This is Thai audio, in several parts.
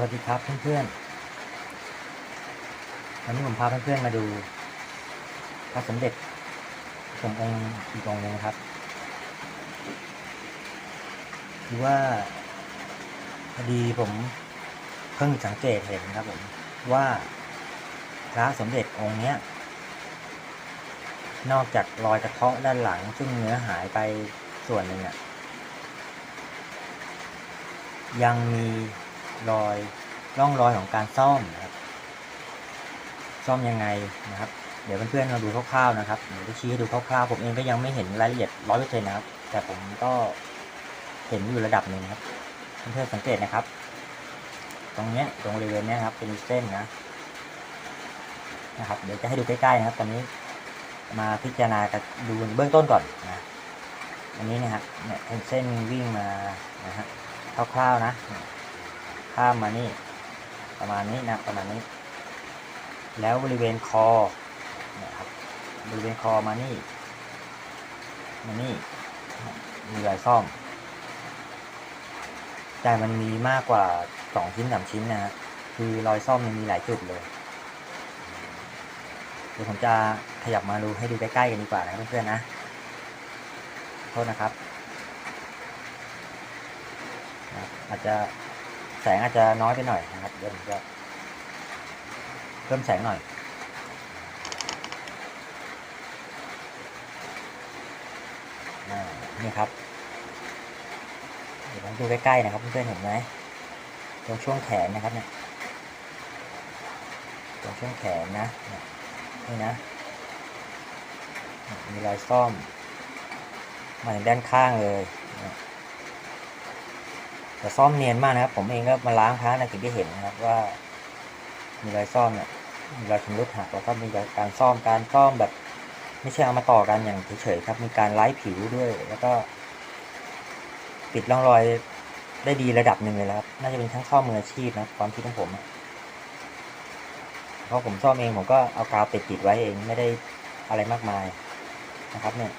วัสดีครับเพื่อนๆวันนี้ผมพาเพื่อนๆมาดูพระสมเด็จผมองค์อีกองหนึงครับคือว่าพอดีผมเพิ่งสังเกตเห็นครับผมว่าพระสมเด็จองค์เนี้ย นอกจากรอยกระเทาะด้านหลัง ซึ่งเนื้อหายไปส่วนหนึ่งอะยังมี รอยร่องรอยของการซ่อมนะครับ ซ่อมยังไงนะครับ เดี๋ยวเพื่อนๆเราดูคร่าวๆนะครับเดี๋ยวจะชี้ให้ดูคร่าวๆผมเองก็ยังไม่เห็นรายละเอียดร้อยเปอร์เซ็นต์นะครับ แต่ผมก็เห็นอยู่ระดับหนึ่งครับเพื่อนๆสังเกตนะครับ ตรงเนี้ยตรงบริเวณเนี้ยครับ เป็นเส้นนะนะครับ เดี๋ยวจะให้ดูใกล้ๆนะครับ ตอนนี้มาพิจารณากันดูเบื้องต้นก่อนนะอันนี้นะฮะเนี่ยเป็นเส้นวิ่งมานะฮะคร่าวๆนะ ข้ามมานี่ประมาณนี้นะประมาณนี้ แล้วบริเวณคอเนี่ยครับบริเวณคอมานี่มานี่มีรอยซ่อม แต่มันมีมากกว่าสองชิ้นสามชิ้นนะฮะคือรอยซ่อมมันมีหลายจุดเลยเดี๋ยวผมจะขยับมาดูให้ดูใกล้ๆกันดีกว่านะเพื่อนๆนะโทษนะครับ อาจจะ แสงอาจจะน้อยไปหน่อยนะครับเดี๋ยวผมจะเพิ่มแสงหน่อย นี่ครับ เดี๋ยวผมดูใกล้ๆนะครับเพื่อนๆเห็นไหมตรงช่วงแขนนะครับเนี่ยตรงช่วงแขนนะนี่นะ มีรอยซ่อมมาถึงด้านข้างเลยเนี่ย แต่ซ่อมเนียนมากนะครับ ผมเองก็มาล้างพระนะถึงได้เห็นนะครับว่า มีรอยซ่อมเนี่ยมีรอยชำรุดหักแล้วก็มีการซ่อมการซ่อมแบบ ไม่ใช่เอามาต่อกันอย่างเฉยๆครับ มีการไล่ผิวด้วย แล้วก็ปิดร่องรอยได้ดีระดับหนึ่งเลยแล้วครับ น่าจะเป็นทั้งซ่อมมืออาชีพนะความคิดของผม เพราะผมซ่อมเองผมก็เอากาวติดติดไว้เองไม่ได้อะไรมากมายนะครับเนี่ย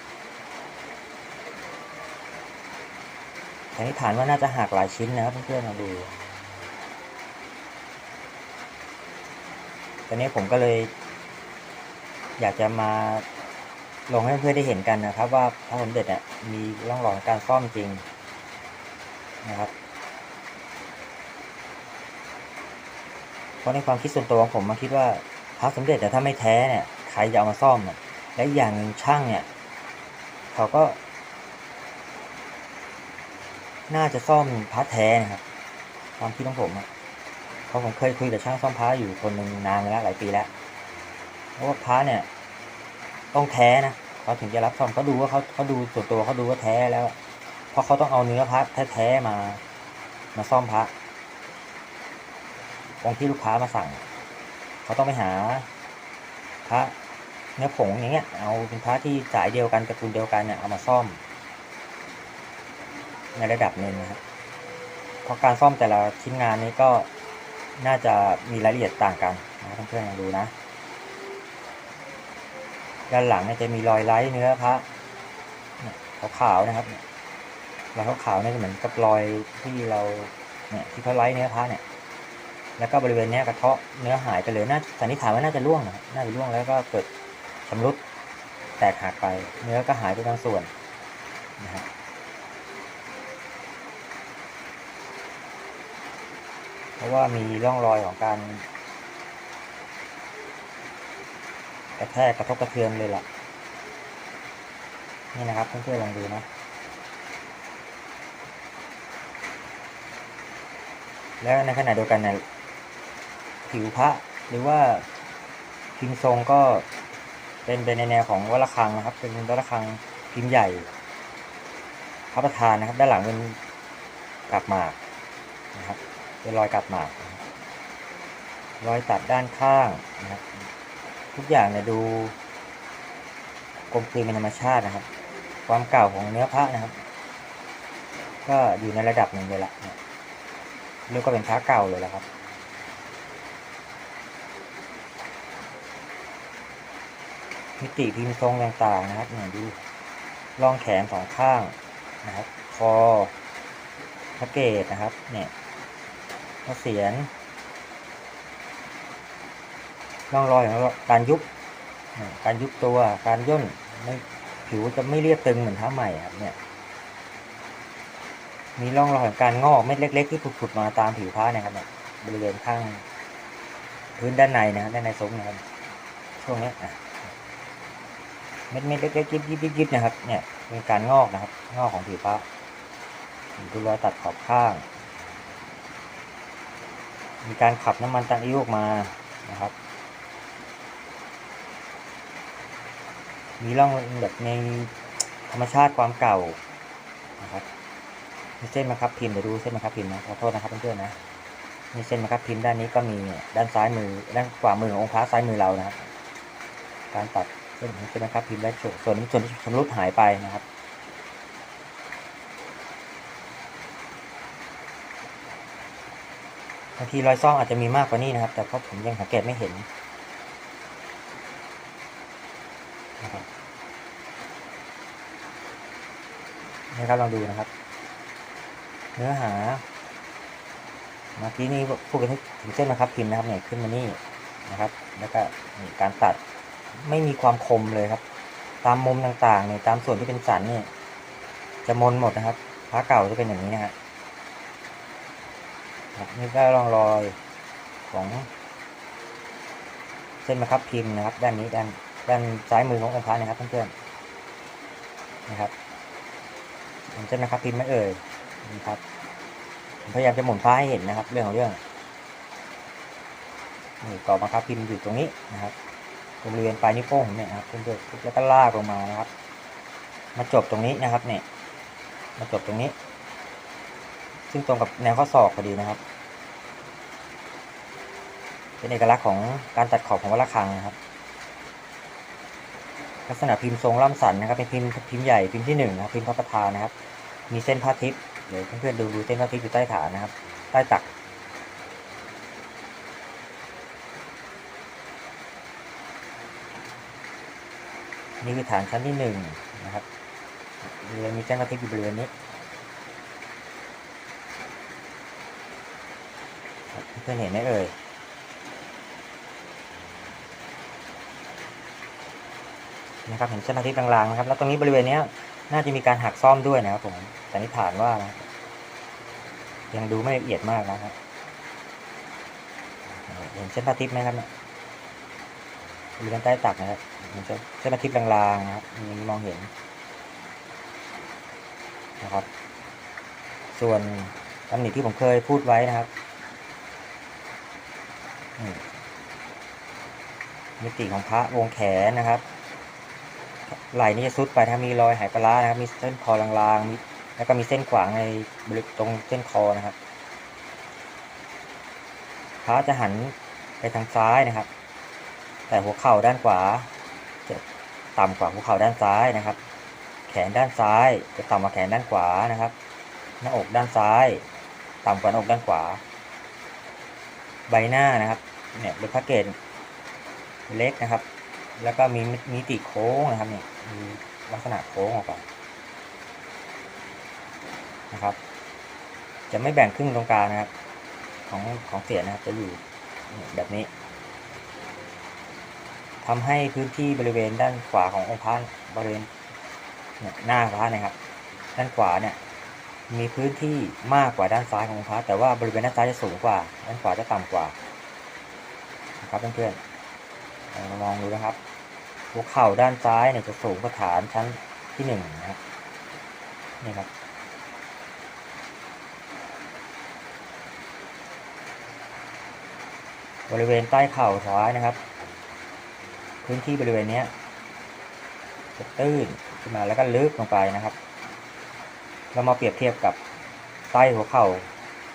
สันนิษฐานว่าน่าจะหักหลายชิ้นนะครับเพื่อนๆมาดูตอนนี้ผมก็เลย อยากจะมาลงให้เพื่อนได้เห็นกันนะครับ ว่าพระสมเด็จเนี่ยมีร่องรอยการซ่อมจริงนะครับเพราะในความคิดส่วนตัวของผมมาคิดว่าพระสมเด็จแต่ถ้าไม่แท้เนี่ยใครจะเอามาซ่อมเนี่ยและอีกอย่างหนึ่งช่างเนี่ย เขาก็ น่าจะซ่อมพระแท้นะครับความคิดของผมอะเพราะผมเคยคุยกับช่างซ่อมพระอยู่คนหนึ่งนานมาแล้วหลายปีแล้วเพราะว่าพระเนี่ยต้องแท้นะเขาถึงจะรับซ่อมเขาดูว่าเขาเขาดูส่วนตัวเขาดูว่าแท้แล้วเพราะเขาต้องเอาเนื้อพระแท้ๆมา มาซ่อมพระองค์ที่ลูกค้ามาสั่ง เขาต้องไปหาพระเนื้อผงอย่างเงี้ย เอาเป็นพระที่สายเดียวกันตระกูลเดียวกันเนี่ยเอามาซ่อม ในระดับหนึ่งนะครับเพราะการซ่อมแต่ละชิ้นงานนี้ก็น่าจะมีรายละเอียดต่างกันนะเพื่อนๆลองดูนะ ด้านหลังจะมีรอยไล้เนื้อพระเนี่ยขาวๆนะครับเนี่ยรอยขาวๆนี่เหมือนกับรอยที่เราเนี่ยที่เขาไล้เนื้อพระเนี่ย แล้วก็บริเวณนี้กระเทาะเนื้อหายไปเลยน่าสันนิษฐานว่าน่าจะร่วงนะน่าจะร่วงแล้วก็เกิดชำรุดแตกหักไป เนื้อก็หายไปบางส่วนนะฮะ เพราะว่ามีร่องรอยของการกระแทกกระทบกระเทือนเลยล่ะ นี่นะครับเพื่อนๆลองดูนะ แล้วในขณะเดียวกันเนี่ยผิวพระหรือว่าพิมพ์ทรงก็เป็นไปในแนวของวัดระฆังนะครับ เป็นวัดระฆังพิมพ์ใหญ่ พระประธานนะครับ ด้านหลังเป็นกาบหมากนะครับ เป็นรอยกาบหมาก รอยตัดด้านข้างนะครับ ทุกอย่างเนี่ยดูกลมกลืนเป็นธรรมชาตินะครับ ความเก่าของเนื้อพระนะครับ ก็อยู่ในระดับหนึ่งเลยละเนี่ยเรียกว่าเป็นพระเก่าเลยละครับมิติพิมพ์ทรงต่างๆนะครับเนี่ยดูร่องแขนสองข้างนะครับ คอพระเกตนะครับ เนี่ย เสียนร่องรอยของการยุบ การยุบตัว การย่นไม่ผิวจะไม่เรียบตึงเหมือนท้าใหม่ครับเนี่ย มีร่องรอยของการงอกเม็ดเล็ก ๆ ที่ผุดๆมาตามผิวผ้านะครับเนี่ยบริเวณข้างพื้นด้านในนะครับด้านในซุ้มนะครับช่วงนี้อะเม็ดเม็ดเล็กๆยิบยิบยิบยิบนะครับ เนี่ยเป็นการงอกนะครับ งอกของผิวผ้าดูรอยตัดขอบข้าง มีการขับน้ำมันตันอิ้วออกมานะครับ มีร่องแบบในธรรมชาติความเก่านะครับมีเส้นมาครับพิมพ์เดี๋ยวดูเส้นมาครับพิมพ์นะขอโทษนะครับเพื่อนๆนะมีเส้นมาครับพิมพ์ด้านนี้ก็มีด้านซ้ายมือด้านขวามือขององค์พระซ้ายมือเรานะครับ การตัดเส้นของเส้นมาครับพิมพ์ได้ส่วนส่วนส่วนที่ชำรุดหายไปนะครับ บางทีรอยซ่องอาจจะมีมากกว่านี้นะครับ แต่เพราะผมยังสังเกตไม่เห็นนะครับนี่ครับลองดูนะครับ เนื้อหาเมื่อกี้นี้พูดกันถึงเส้นนะครับ พิมพ์นะครับเนี่ยขึ้นมานี่นะครับ แล้วก็การตัดไม่มีความคมเลยครับ ตามมุมต่างๆเนี่ยตามส่วนที่เป็นสันเนี่ยจะมนหมดนะครับพระเก่าจะเป็นอย่างนี้นะฮะ ครับนี่ก็ร่องรอยของ เส้นมะครับพิมพ์นะครับ ด้านนี้ด้านด้านซ้ายมือขององค์พระนะครับเพื่อนๆนะครับเส้นมะครับพิมพ์ไม่เอ่ยนี่ครับพยายามจะหมุนพระให้เห็นนะครับ เรื่องของเรื่องนี่กรอบมะครับพิมพ์อยู่ตรงนี้นะครับตรงบริเวณปลายนิ้วโป้งเนี่ยนะครับเพื่อนๆแล้วก็ลากลงมานะครับ มาจบตรงนี้นะครับเนี่ยมาจบตรงนี้ ซึ่งตรงกับแนวข้อศอกพอดีนะครับ เป็นเอกลักษณ์ของการตัดขอบของวัลระฆังนะครับ ลักษณะพิมพ์ทรงล่ำสันนะครับ เป็นพิมพ์พิมพ์ใหญ่พิมพ์ที่หนึ่งนะครับ พิมพ์พระประธานนะครับ มีเส้นผ้าทิพย์เดี๋ยวเพื่อนๆดูดูเส้นผ้าทิพย์อยู่ใต้ฐานนะครับ ใต้ตักนี่คือฐานชั้นที่หนึ่งนะครับบริเวณมีเส้นผ้าทิพย์อยู่บริเวณนี้ ครับ เพื่อนเห็นไหมเอ่ยนะครับเห็นเส้นอาทิตย์ลางๆนะครับ แล้วตรงนี้บริเวณนี้น่าจะมีการหักซ่อมด้วยนะครับผมสันนิษฐานว่านะยังดูไม่ละเอียดมากนะครับ เห็นเส้นอาทิตย์ไหมครับนี่ยบริเวณใต้ตักนะครับเห็นเส้นอาทิตย์ลางๆนะครับมีมองเห็นนะครับ ส่วนตำหนิที่ผมเคยพูดไว้นะครับ มิติของพระวงแขนนะครับ ไหล่นี่จะซุดไปถ้ามีรอยหายปลานะครับ มีเส้นคอลางๆมีแล้วก็มีเส้นขวางในบริเวณตรงเส้นคอนะครับ พระจะหันไปทางซ้ายนะครับ แต่หัวเข่าด้านขวา จะต่ำกว่าหัวเข่าด้านซ้ายนะครับ แขนด้านซ้ายจะต่ำกว่าแขนด้านขวานะครับ หน้าอกด้านซ้าย ต่ำกว่าหน้าอกด้านขวา ใบหน้านะครับ เนี่ยเป็นแพระเกศเล็กนะครับ แล้วก็มีมิติโค้งนะครับเนี่ยมีลักษณะโค้งออกไปนะครับ จะไม่แบ่งครึ่งตรงกลางนะครับ ของของเสียนะครับจะอยู่แบบนี้ทำให้พื้นที่บริเวณด้านขวาขององค์พระบริเวณเนี่ยหน้าพระนะครับ ด้านขวาเนี่ยมีพื้นที่มากกว่าด้านซ้ายขององค์พระแต่ว่าบริเวณด้านซ้ายจะสูงกว่า ด้านขวาจะต่ำกว่า นะครับเพื่อนๆลองลองดูนะครับหัวเข่าด้านซ้ายเนี่ยจะสูงกว่าฐานชั้นที่หนึ่งนะครับนี่ครับบริเวณใต้เข่าซ้ายนะครับ พื้นที่บริเวณนี้จะตื้นขึ้นมาแล้วก็ลึกลงไปนะครับ เรามาเปรียบเทียบกับใต้หัวเข่า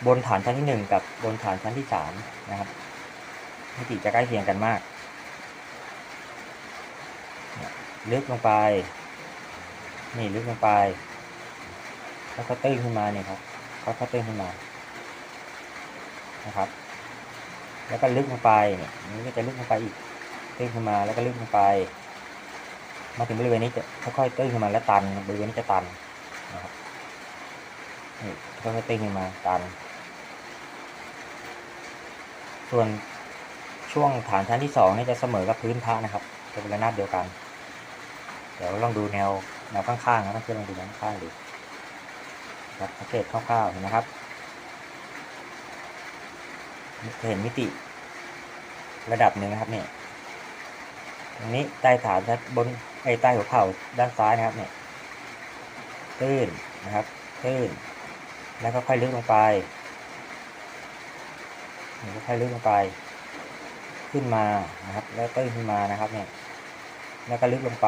บนฐานชั้นที่หนึ่งกับบนฐานชั้นที่สามนะครับ มิติจะใกล้เคียงกันมาก ลึกลงไป นี่ลึกลงไปแล้วก็ตื้นขึ้นมาเนี่ยครับค่อยๆตื้นขึ้นมา นะครับ แล้วก็ลึกลงไปเนี่ยนี้ก็จะลึกลงไปอีก ตื้นขึ้นมาแล้วก็ลึกลงไป มาถึงบริเวณนี้จะค่อยๆตื้นขึ้นมาแล้วตัน บริเวณนี้จะตันนะครับนี่ค่อยๆตื้นขึ้นมาตัน ส่วน ช่วงฐานชั้นที่สองนี่จะเสมอกับพื้นพระนะครับจะเป็นระนาบเดียวกัน เดี๋ยวลองดูแนวแนวข้างๆนะเพื่อนลองดูแนวข้างดูครับสังเกตคร่าวๆเห็นไหมครับจะเห็นมิติระดับหนึ่งนะครับเนี่ยตรงนี้ใต้ฐานชั้นบนไอ้ใต้หัวเข่าด้านซ้ายนะครับเนี่ยตื้นนะครับตื้นแล้วก็ค่อยลึกลงไปค่อยลึกลงไป ขึ้นมานะครับ แล้วตื้นขึ้นมานะครับเนี่ยแล้วก็ลึกลงไป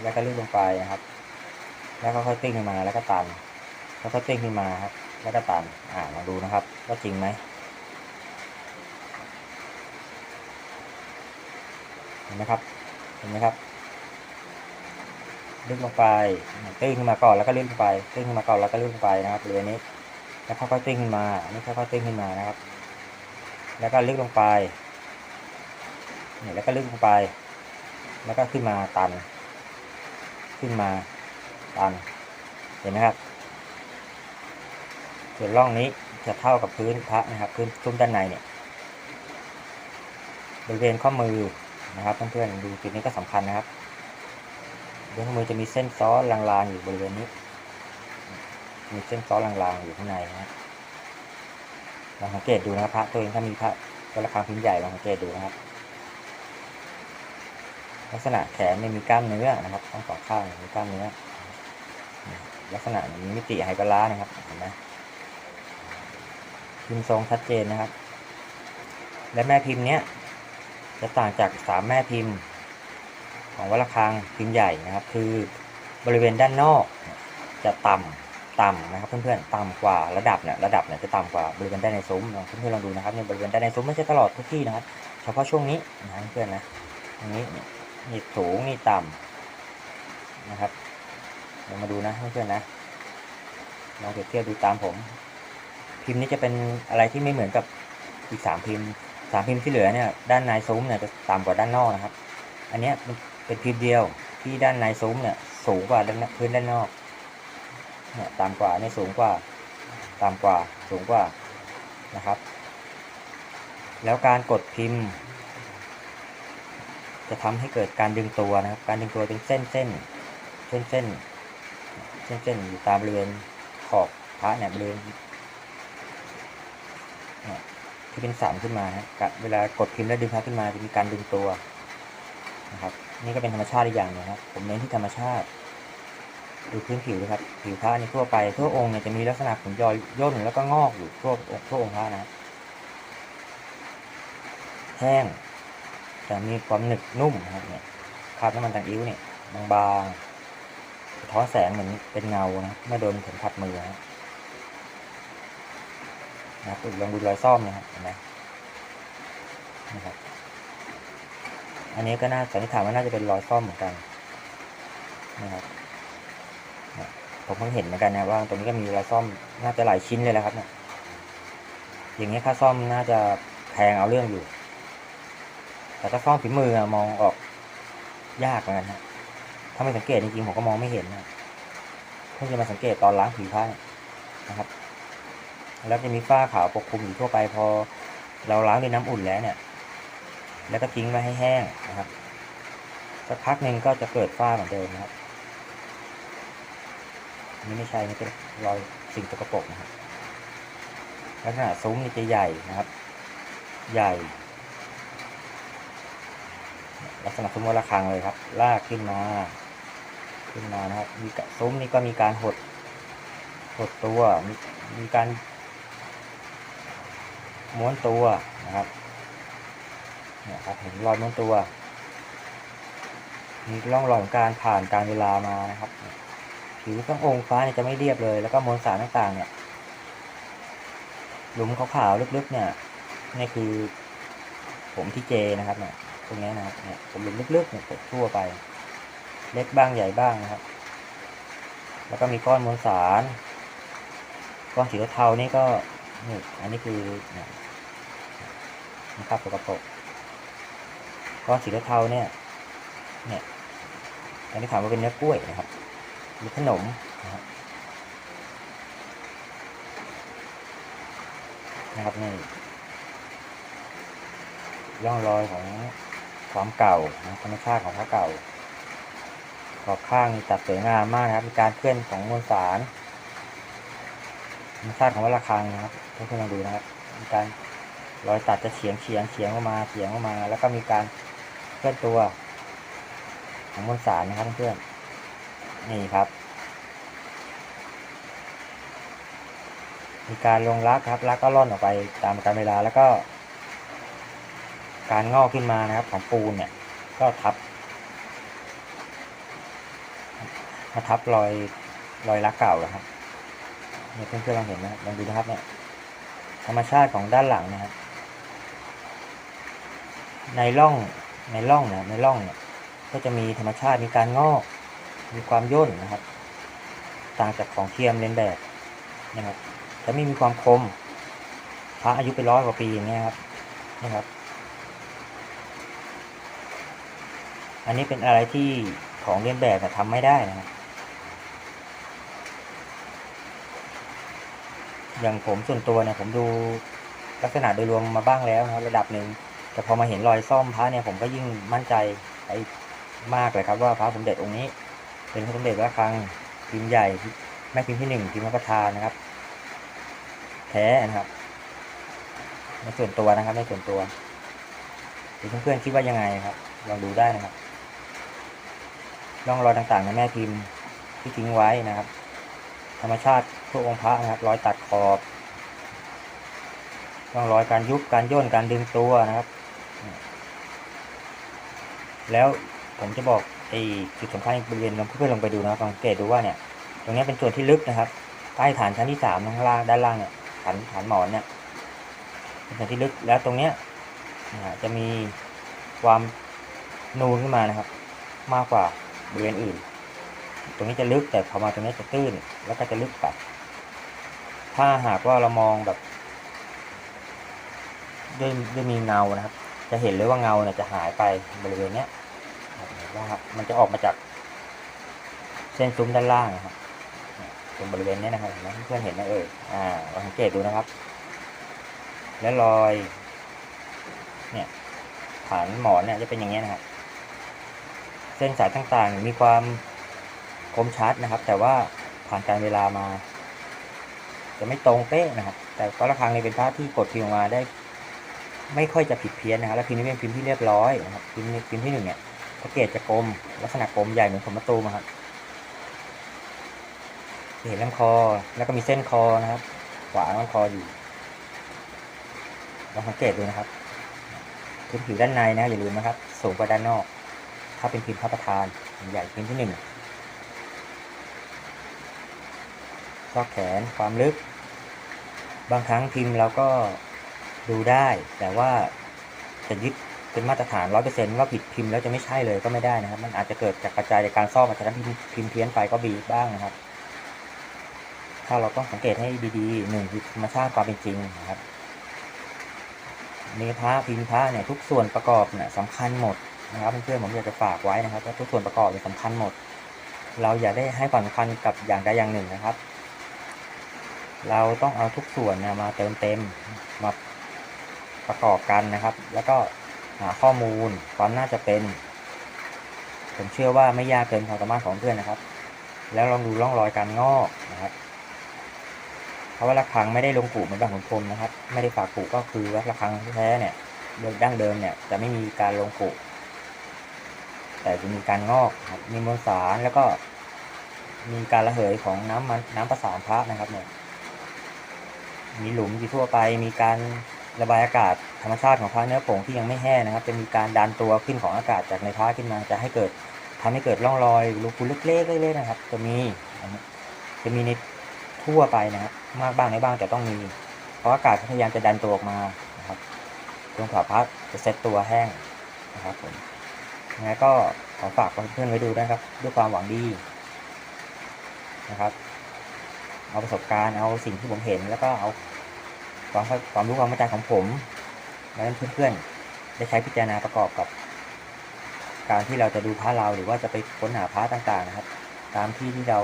แล้วก็ลึกลงไปนะครับ แล้วก็ค่อยติ้งขึ้นมาแล้วก็ตัน แล้วก็ติ้งขึ้นมาครับ แล้วก็ตันอ่าลองดูนะครับว่าจริงไหมเห็นไหมครับเห็นไหมครับ ลึกลงไปตื้นขึ้นมาก่อนแล้วก็ลึกลงไปตื้นขึ้นมาก่อนแล้วก็ลึกลงไปนะครับบริเวณนี้แล้วค่อยๆติ้งขึ้นมาอันนี้ค่อยๆติ้งขึ้นมานะครับ แล้วก็ลึกลงไป แล้วก็ลึกลงไป แล้วก็ขึ้นมาตัน ขึ้นมาตัน เห็นไหมครับ ส่วนร่องนี้จะเท่ากับพื้นพระนะครับ พื้นซุ้มด้านในเนี่ย บริเวณข้อมือนะครับเพื่อนๆดูจุดนี้ก็สำคัญนะครับบริเวณข้อมือจะมีเส้นซ้อนลางๆอยู่บริเวณนี้ มีเส้นซ้อนลางๆอยู่ข้างในนะครับลองสังเกตดูนะครับพระตัวเองถ้ามีพระตัวระฆังพิมพ์ใหญ่ลองสังเกตดูนะครับ ลักษณะแขนไม่มีกล้ามเนื้อนะครับทั้งสองข้างมีกล้ามเนื้อ ลักษณะมีมิติไฮเปอร์ลานะครับเห็นไหมพิมพ์ทรงชัดเจนนะครับ และแม่พิมพ์เนี้ยจะต่างจากสามแม่พิมพ์ของวัดระฆังพิมพ์ใหญ่นะครับ คือบริเวณด้านนอกจะต่ำต่ำนะครับเพื่อนๆต่ำกว่าระดับเนี่ยระดับเนี่ยจะต่ำกว่าบริเวณด้านในซุ้มลองเพื่อนๆลองดูนะครับในบริเวณด้านในซุ้มไม่ใช่ตลอดทุกที่นะครับ เฉพาะช่วงนี้นะเพื่อนๆนะตรงนี้เนี่สูงนี่ต่ำนะครับเรามาดูนะเพื่อนๆนะลองเปรียบเทียบดูตามผม พิมพ์นี้จะเป็นอะไรที่ไม่เหมือนกับอีกสามพิมพ์สามพิมพ์ที่เหลือเนี่ยด้านในซุ้มเนี่ยจะต่ำกว่าด้านนอกนะครับ อันนี้เป็นพิมพ์เดียวที่ด้านในซุ้มเนี่ยสูงกว่าด้านพื้นด้านนอกเนี่ยต่ำกว่านี่สูงกว่าต่ำกว่าสูงกว่านะครับ แล้วการกดพิมพ์ จะทำให้เกิดการดึงตัวนะครับ การดึงตัวเป็นเส้นเส้นเส้นเส้นเส้นเส้นอยู่ตามบริเวณขอบพระเนี่ยบริเวณที่เป็นสันขึ้นมานะกับเวลากดพิมพ์แล้วดึงพระขึ้นมาจะมีการดึงตัวนะครับ นี่ก็เป็นธรรมชาติอีกอย่างหนึงนะครับ ผมเน้นที่ธรรมชาติดูพื้นผิวนะครับ ผิวพระนี่ทั่วไปทั่วองค์เนี่ยจะมีลักษณะขนยอยย่นแล้วก็งอกอยู่ทั่วองค์ทั่วองค์พระนะแห้ง แต่มีความหนึบนุ่มนะครับเนี่ยคราบน้ำมันต่างอิ้วเนี่ยบางๆสะท้อนแสงเหมือนเป็นเงานะครับเมื่อโดนเข็มขัดมือนะนะครับลองดูรอยซ่อมนะครับเห็นไหมนะครับอันนี้ก็น่าสันนิษฐานว่าน่าจะเป็นรอยซ่อมเหมือนกันนะครับผมเพิ่งเห็นเหมือนกันนะว่าตรงนี้ก็มีรอยซ่อมน่าจะหลายชิ้นเลยแหละครับเนี่ยอย่างนี้ค่าซ่อมน่าจะแพงเอาเรื่องอยู่ แต่ถ้าซ่อมฝีมือมองออกยากเหมือนกันฮะถ้าไม่สังเกตจริงๆผมก็มองไม่เห็นนะเพิ่งจะมาสังเกตตอนล้างผิวผ้านะครับ แล้วจะมีฝ้าขาวปกคลุมอยู่ทั่วไปพอเราล้างด้วยน้ำอุ่นแล้วเนี่ย แล้วก็ทิ้งไว้ให้แห้งนะครับสักพักหนึ่งก็จะเกิดฝ้าเหมือนเดิมนะครับนนี่ไม่ใช่นี่เป็นรอยสิ่งสกปรกนะครับลักษณะซุ้มนี่จะใหญ่นะครับ ใหญ่ ลักษณะซุ้มวัดระฆังเลยครับ ลากขึ้นมา ขึ้นมานะครับ มีกะซุ้มนี่ก็มีการหด หดตัว มีมีการ ม้วนตัวนะครับเนี่ยครับเห็นรอยม้วนตัว มีร่องรอยของการผ่านการเวลามานะครับผิวทั้งองค์ฟ้าเนี่ยจะไม่เรียบเลย แล้วก็มวลสารต่างๆเนี่ย หลุมขาวๆลึกๆเนี่ยนี่คือ ผมที่เจนะครับเนี่ย ตรงนี้นะครับเนี่ยผมหลุมลึกๆเนี่ยทั่วไป เล็กบ้างใหญ่บ้างนะครับ แล้วก็มีก้อนมวลสาร ก้อนสีเทาๆนี่ก็นี่อันนี้คือเนี่ยนะครับสกปรกก้อนสีเทาๆเนี่ยเนี่ยอันนี้ถามว่าเป็นเนื้อกล้วยนะครับหรือขนมนะครับนะครับนี่ร่องรอยของ ความเก่านะธรรมชาติของพระเก่าขอบข้างนี่ตัดสวยงามมากครับมีการเคลื่อนของมวลสารธรรมชาติของวัดระฆังนะครับให้เพื่อนๆลองดูนะครับมีการรอยตัดจะเฉียงเฉียงเฉียงออกมาเฉียงออกมา แล้วก็มีการเคลื่อนตัว ของมวลสารนะครับเพื่อนๆนี่ครับ มีการลงรักครับรักก็ล่อนออกไปตามกาลเวลาแล้วก็ การงอกขึ้นมานะครับของปูนเนี่ย ก็ทับมาทับรอยรอยรักเก่านะครับเนี่ยเพื่อนๆลองเห็นนะครับลองดูนะครับเนี่ยธรรมชาติของด้านหลังนะครับ ในร่องในร่องเนี่ยในร่องเนี่ยก็จะมีธรรมชาติมีการงอก มีความย่นนะครับ ต่างจากของเทียมเลนแบบนะครับจะไม่มีความคมพระอายุเป็นร้อยกว่าปีอย่างเงี้ยครับนะครับ อันนี้เป็นอะไรที่ของเลียนแบบนี่ทำไม่ได้นะครับอย่างผมส่วนตัวเนี่ยผมดูลักษณะโดยรวมมาบ้างแล้วนะครับระดับหนึ่งแต่พอมาเห็นรอยซ่อมพระเนี่ยผมก็ยิ่งมั่นใจไปมากเลยครับ ว่าพระสมเด็จองค์นี้ เป็นพระสมเด็จพระคลังพิมพ์ใหญ่แม่พิมพ์ที่หนึ่งพิมพ์พระประธานนะครับแท้นะครับในส่วนตัวนะครับในส่วนตัวเพื่อนๆคิดว่ายังไงครับลองดูได้นะครับ ร่องรอยต่างๆในแม่พิมพ์ที่ทิ้งไว้นะครับ ธรรมชาติทุกองค์พระนะครับ รอยตัดขอบร่องรอยการยุบการย่นการดึงตัวนะครับ แล้วผมจะบอกไอ้จุดสำคัญอีกบริเวณลองเพื่อนๆลงไปดูนะครับลองสังเกตดูว่าเนี่ยตรงนี้เป็นส่วนที่ลึกนะครับ ใต้ฐานชั้นที่สามข้างล่างด้านล่างเนี่ยฐานฐานหมอนเนี่ยเป็นส่วนที่ลึกแล้วตรงเนี้ยจะมีความนูนขึ้นมานะครับ มากกว่า บริเวณอื่น ตรงนี้จะลึกแต่พอมาตรงนี้จะตื้น แล้วก็จะลึกกว่าถ้าหากว่าเรามองแบบด้วยด้วยมีเงานะครับ จะเห็นเลยว่าเงาเนี่ยจะหายไปบริเวณเนี้ยนะครับมันจะออกมาจากเส้นซุ้มด้านล่างนะครับตรงบริเวณนี้นะครับเพื่อนๆเห็นไหมเอ่ยอ่าลองสังเกตดูนะครับ และรอย เนี่ยฐานหมอนเนี่ยจะเป็นอย่างนี้ยนะครับ เส้นสายต่างๆ มีความคมชัดนะครับ แต่ว่าผ่านการเวลามา จะไม่ตรงเป๊ะนะครับ แต่ก็ระฆังในเป็นพระที่กดพิมพ์ออกมาได้ ไม่ค่อยจะผิดเพี้ยนนะครับและพิมพ์นี้เป็นพิมพ์ที่เรียบร้อยนะครับพิมพ์พิมพ์ที่หนึ่งเนี่ยพระเกศจะกลมลักษณะกลมใหญ่เหมือนผมมะตูมอะครับเห็นลำคอแล้วก็มีเส้นคอนะครับขวางลำคออยู่ลองสังเกตดูนะครับพื้นผิวด้านในนะอย่าลืมนะครับ สูงกว่าด้านนอก ถ้าเป็นพิมพ์พระประธานใหญ่พิมพ์ที่หนึ่งซอกแขนความลึก บางครั้งพิมพ์เราก็ดูได้ แต่ว่าจะยึดเป็นมาตรฐานร้อยเปอร์เซ็นต์ว่าผิดพิมพ์แล้วจะไม่ใช่เลยก็ไม่ได้นะครับ มันอาจจะเกิดจากกระจายในการซ่อมอาจจะทำพิมพ์เพี้ยนไปก็มีบ้างนะครับ ถ้าเราต้องสังเกตให้ดีๆหนึ่งคือธรรมชาติความเป็นจริงนะครับเนื้อพระพิมพ์พระเนี่ยทุกส่วนประกอบเนี่ยสำคัญหมด นะครับเพื่อนๆผมอยากจะฝากไว้นะครับว่าทุกส่วนประกอบเนี่ยสำคัญหมด เราอย่าได้ให้ความสำคัญกับอย่างใดอย่างหนึ่งนะครับ เราต้องเอาทุกส่วนเนี่ยมาเติมเต็มมาประกอบกันนะครับ แล้วก็หาข้อมูลความน่าจะเป็น ผมเชื่อว่าไม่ยากเกินความสามารถของเพื่อนนะครับ แล้วลองดูร่องรอยการงอกนะครับเพราะว่าระฆังไม่ได้ลงปูกเหมือนบางขุนพรมนะครับ ไม่ได้ฝากกุก็คือว่าระฆังแท้เนี่ยโดยดั้งเดิมเนี่ยจะไม่มีการลงปูก แต่จะมีการงอกครับมีมวลสารแล้วก็มีการระเหยของน้ำมันน้ำประสานพระนะครับเนี่ยมีหลุมอยู่ทั่วไป มีการระบายอากาศธรรมชาติของพระเนื้อผงที่ยังไม่แห้งนะครับ จะมีการดันตัวขึ้นของอากาศจากในพระขึ้นมาจะให้เกิดทำให้เกิดร่องรอยรูพุนเล็กๆเล็กๆนะครับ จะมีจะมีในทั่วไปนะครับมากบ้างน้อยบ้างแต่ต้องมี เพราะอากาศพยายามจะดันตัวออกมานะครับตรงขวาพระจะเซตตัวแห้งนะครับผม ยังไงก็ขอฝากเพื่อนๆไว้ดูนะครับ ด้วยความหวังดีนะครับ เอาประสบการณ์เอาสิ่งที่ผมเห็น แล้วก็เอาความความรู้ความเข้าใจของผมแล้วเพื่อนๆได้ใช้พิจารณาประกอบกับ การที่เราจะดูพระเราหรือว่าจะไปค้นหาพระต่างๆนะครับ ตามที่ที่เรา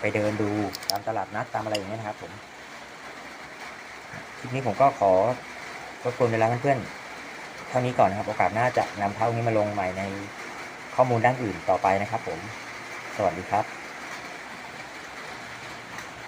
ไปเดินดูตามตลาดนัดตามอะไรอย่างเงี้ยนะครับผมคลิปนี้ผมก็ขอรบกวนเวลาเพื่อนๆ เท่านี้ก่อนนะครับ โอกาสหน้าจะนำเท่านี้มาลงใหม่ในข้อมูลด้านอื่นต่อไปนะครับผม สวัสดีครับ